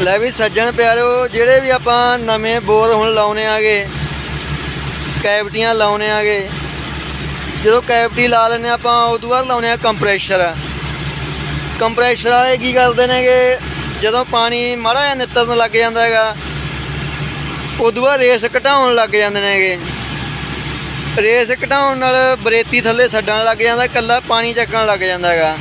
ਲੈ ਵੀ ਸੱਜਣ ਪਿਆਰਿਓ ਜਿਹੜੇ ਵੀ ਆਪਾਂ ਨਵੇਂ ਬੋਰ ਹੁਣ ਲਾਉਣੇ ਆਗੇ, ਕੈਵਟੀਆਂ ਲਾਉਣੇ ਆਗੇ, ਜਦੋਂ ਕੈਵਟੀ ਲਾ ਲੈਨੇ ਆਪਾਂ, ਉਦੋਂ ਬਾਅਦ ਲਾਉਣੇ ਆ ਕੰਪਰੈਸ਼ਰ। ਕੰਪਰੈਸ਼ਰ ਵਾਲੇ ਕੀ ਕਰਦੇ ਨੇਗੇ, ਜਦੋਂ ਪਾਣੀ ਮਾੜਾ ਜਿਹਾ ਨਿੱਤਰਨ ਲੱਗ ਜਾਂਦਾ ਹੈਗਾ, ਉਦੋਂ ਬਾਅਦ ਰੇਸ ਘਟਾਉਣ ਲੱਗ ਜਾਂਦੇ ਨੇਗੇ। ਰੇਸ ਘਟਾਉਣ ਨਾਲ ਬਰੇਤੀ ਥੱਲੇ ਛੱਡਣ ਲੱਗ ਜਾਂਦਾ, ਕੱਲਾ ਪਾਣੀ ਚੱਕਣ ਲੱਗ ਜਾਂਦਾ ਹੈਗਾ।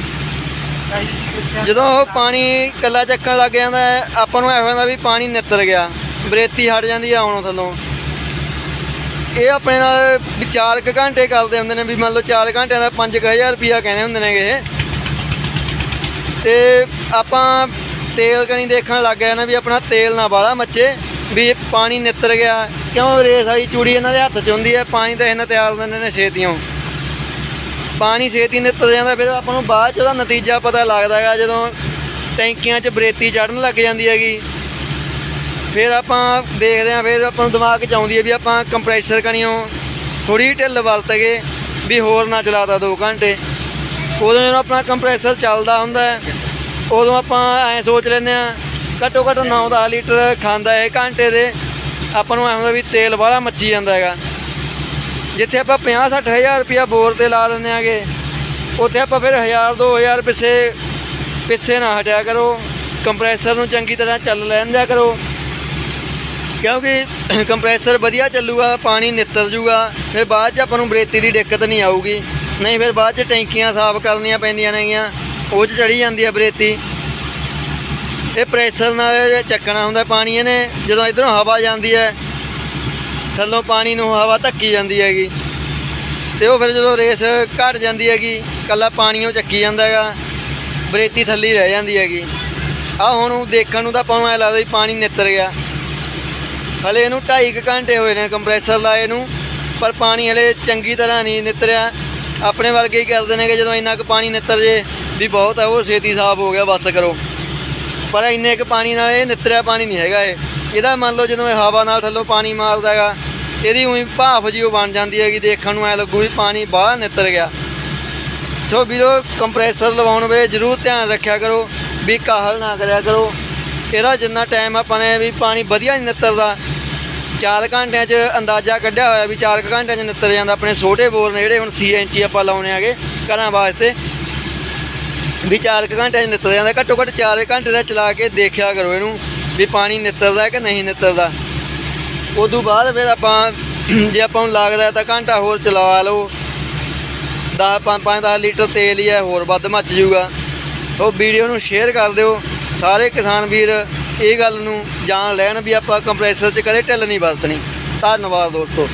ਜਦੋਂ ਉਹ ਪਾਣੀ ਕੱਲਾ ਚੱਕਣ ਲੱਗ ਜਾਂਦਾ ਆਪਾਂ ਨੂੰ ਐਵੇਂ ਹੁੰਦਾ ਵੀ ਪਾਣੀ ਨਿੱਤਰ ਗਿਆ। ਬਰੇਤੀ ਹਟ ਜਾਂਦੀ ਆ ਆਉਣੋਂ ਥੱਲੋਂ। ਇਹ ਆਪਣੇ ਨਾਲ ਵੀ ਚਾਰ ਕੁ ਘੰਟੇ ਕਰਦੇ ਹੁੰਦੇ ਨੇ, ਵੀ ਮੰਨ ਲਓ 4 ਘੰਟਿਆਂ ਦਾ 5000 ਰੁਪਿਆ ਕਹਿੰਦੇ ਹੁੰਦੇ ਨੇਗੇ ਇਹ। ਤੇ ਆਪਾਂ ਤੇਲ ਕਣੀ ਦੇਖਣ ਲੱਗ ਗਏ ਨਾ ਵੀ ਆਪਣਾ ਤੇਲ ਨਾ ਬਾਲਾ ਮੱਚੇ, ਵੀ ਪਾਣੀ ਨਿੱਤਰ ਗਿਆ। ਕਿਉਂ ਰੇਸ ਆਈ ਚੂੜੀ ਇਹਨਾਂ ਦੇ ਹੱਥ 'ਚ ਹੁੰਦੀ ਹੈ? ਪਾਣੀ ਤਾਂ ਇਹਨਾਂ ਤਿਆਰ ਦਿੰਦੇ ਨੇ ਛੇਤੀਓਂ। ਪਾਣੀ ਛੇਤੀ ਨਿੱਤਰ ਜਾਂਦਾ, ਫਿਰ ਆਪਾਂ ਨੂੰ ਬਾਅਦ 'ਚ ਉਹਦਾ ਨਤੀਜਾ ਪਤਾ ਲੱਗਦਾ ਹੈਗਾ, ਜਦੋਂ ਟੈਂਕੀਆਂ 'ਚ ਬਰੇਤੀ ਚੜਨ ਲੱਗ ਜਾਂਦੀ ਹੈਗੀ। ਫਿਰ ਆਪਾਂ ਦੇਖਦੇ ਹਾਂ, ਫਿਰ ਆਪਾਂ ਨੂੰ ਦਿਮਾਗ 'ਚ ਆਉਂਦੀ ਹੈ ਵੀ ਆਪਾਂ ਕੰਪਰੈਸਰ ਕਣੀਓ ਥੋੜੀ ਢਿੱਲ ਵਰਤ ਕੇ ਵੀ ਹੋਰ ਨਾ ਚਲਾਤਾ 2 ਘੰਟੇ। ਉਦੋਂ ਜਦੋਂ ਆਪਣਾ ਕੰਪਰੈਸਰ ਚੱਲਦਾ ਹੁੰਦਾ ਉਦੋਂ ਆਪਾਂ ਐਂ ਸੋਚ ਲੈਂਦੇ ਆ ਘੱਟੋ ਘੱਟ 9-10 ਲੀਟਰ ਖਾਂਦਾ ਹੈ ਘੰਟੇ ਦੇ, ਆਪਾਂ ਨੂੰ ਐਂ ਹੁੰਦਾ ਵੀ ਤੇਲ ਵਾਲਾ ਮੱਚੀ ਜਾਂਦਾ ਹੈਗਾ। ਜਿੱਥੇ ਆਪਾਂ 50-60 ਹਜ਼ਾਰ ਰੁਪਇਆ ਬੋਰ ਤੇ ਲਾ ਦਿੰਦੇ ਆਗੇ, ਉੱਥੇ ਆਪਾਂ ਫਿਰ 1000-2000 ਪਿੱਛੇ ਪਿੱਛੇ ਨਾ ਹਟਿਆ ਕਰੋ ਕੰਪਰੈਸਰ ਨੂੰ ਚੰਗੀ ਤਰ੍ਹਾਂ ਚੱਲ ਲੈਣ ਦਿਆ ਕਰੋ। ਕਿਉਂਕਿ ਕੰਪਰੈਸਰ ਵਧੀਆ ਚੱਲੂਗਾ, ਪਾਣੀ ਨਿੱਤਰ ਜੂਗਾ, ਫਿਰ ਬਾਅਦ ਚ ਆਪਾਂ ਨੂੰ ਬਰੇਤੀ ਦੀ ਦਿੱਕਤ ਨਹੀਂ ਆਊਗੀ। ਨਹੀਂ, ਫਿਰ ਬਾਅਦ ਚ ਟੈਂਕੀਆਂ ਸਾਫ਼ ਕਰਨੀਆਂ ਪੈਂਦੀਆਂ ਨੇਗੀਆਂ, ਉਹ ਚ ਚੜੀ ਜਾਂਦੀ ਹੈ ਬਰੇਤੀ। ਇਹ ਪ੍ਰੈਸ਼ਰ ਨਾਲ ਚੱਕਣਾ ਹੁੰਦਾ, ਪਾਣੀ ਇਹਨੇ, ਜਦੋਂ ਇਧਰੋਂ ਹਵਾ ਜਾਂਦੀ ਹੈ ਥੱਲੋਂ ਪਾਣੀ ਨੂੰ ਹਵਾ ਧੱਕੀ ਜਾਂਦੀ ਹੈਗੀ। ਤੇ ਉਹ ਫਿਰ ਜਦੋਂ ਰੇਸ ਘਟ ਜਾਂਦੀ ਹੈਗੀ ਕੱਲਾ ਉਹ ਚੱਕੀ ਜਾਂਦਾ ਹੈਗਾ, ਬਰੇਤੀ ਥੱਲੀ ਰਹਿ ਜਾਂਦੀ ਹੈਗੀ। ਆ ਹੁਣ ਦੇਖਣ ਨੂੰ ਤਾਂ ਆਪਾਂ ਨੂੰ ਐ ਲੱਗਦਾ ਵੀ ਪਾਣੀ ਨਿੱਤਰ ਗਿਆ। ਹਲੇ ਇਹਨੂੰ 2.5 ਘੰਟੇ ਹੋਏ ਨੇ ਕੰਪਰੈਸਰ ਲਾਏ ਨੂੰ, ਪਰ ਪਾਣੀ ਹਲੇ ਚੰਗੀ ਤਰ੍ਹਾਂ ਨਹੀਂ ਨਿੱਤਰਿਆ। ਆਪਣੇ ਵਰਗੇ ਹੀ ਕਰਦੇ ਨੇ ਕਿ ਜਦੋਂ ਇੰਨਾ ਕੁ ਪਾਣੀ ਨਿੱਤਰ ਜੇ, ਵੀ ਬਹੁਤ ਹੈ ਉਹ ਛੇਤੀ ਸਾਫ਼ ਹੋ ਗਿਆ, ਬਸ ਕਰੋ। ਪਰ ਇੰਨੇ ਕੁ ਪਾਣੀ ਨਾਲ ਇਹ ਨਿੱਤਰਿਆ ਪਾਣੀ ਨਹੀਂ ਹੈਗਾ ਇਹ। ਇਹਦਾ ਮੰਨ ਲਓ ਜਦੋਂ ਇਹ ਹਵਾ ਨਾਲ ਥੱਲੋਂ ਪਾਣੀ ਮਾਰਦਾ ਹੈਗਾ, ਇਹਦੀ ਉਹੀ ਭਾਫ ਜੀ ਉਹ ਬਣ ਜਾਂਦੀ ਹੈਗੀ, ਦੇਖਣ ਨੂੰ ਐ ਲੱਗੂ ਵੀ ਪਾਣੀ ਬਾਹਰ ਨਿੱਤਰ ਗਿਆ। ਸੋ ਵੀਰੋ ਕੰਪਰੈਸਰ ਲਵਾਉਣ ਵੇਲੇ ਜ਼ਰੂਰ ਧਿਆਨ ਰੱਖਿਆ ਕਰੋ, ਵੀ ਕਾਹਲ ਨਾ ਕਰਿਆ ਕਰੋ। ਇਹਦਾ ਜਿੰਨਾ ਟਾਈਮ ਆਪਾਂ ਨੇ ਵੀ ਪਾਣੀ ਵਧੀਆ ਨਹੀਂ ਨਿੱਤਰਦਾ 4 ਘੰਟਿਆਂ 'ਚ ਅੰਦਾਜ਼ਾ ਕੱਢਿਆ ਹੋਇਆ ਵੀ 4 ਘੰਟਿਆਂ 'ਚ ਨਿੱਤਰ ਜਾਂਦਾ, ਆਪਣੇ ਛੋਟੇ ਬੋਰ ਨੇ ਜਿਹੜੇ ਹੁਣ ਸੀ ਇੰਚੀ ਆਪਾਂ ਲਾਉਣੇ ਆਗੇ ਘਰਾਂ ਵਾਸਤੇ। ਵੀ 4 ਘੰਟਿਆਂ 'ਚ ਨਿੱਤਰ ਜਾਂਦਾ, ਘੱਟੋ ਘੱਟ 4 ਘੰਟੇ ਦਾ ਚਲਾ ਕੇ ਦੇਖਿਆ ਕਰੋ ਇਹਨੂੰ। ਵੀ ਪਾਣੀ ਨਿੱਤਰਦਾ ਕਿ ਨਹੀਂ ਨਿੱਤਰਦਾ ਉਦੋਂ ਬਾਅਦ ਫਿਰ ਆਪਾਂ, ਜੇ ਆਪਾਂ ਨੂੰ ਲੱਗਦਾ ਤਾਂ ਘੰਟਾ ਹੋਰ ਚਲਾ ਲਓ। 10 5 5 10 ਲੀਟਰ ਤੇਲ ਹੀ ਹੈ, ਹੋਰ ਵੱਧ ਮੱਚ ਜੂਗਾ ਉਹ ਵੀਡੀਓ ਨੂੰ ਸ਼ੇਅਰ ਕਰ ਦਿਓ। ਸਾਰੇ ਕਿਸਾਨ ਵੀਰ ਇਹ ਗੱਲ ਨੂੰ ਜਾਣ ਲੈਣ ਵੀ ਆਪਾਂ ਕੰਪਰੈਸਰ 'ਚ ਕਦੇ ਢਿੱਲ ਨਹੀਂ ਵਰਤਣੀ। ਧੰਨਵਾਦ ਦੋਸਤੋ।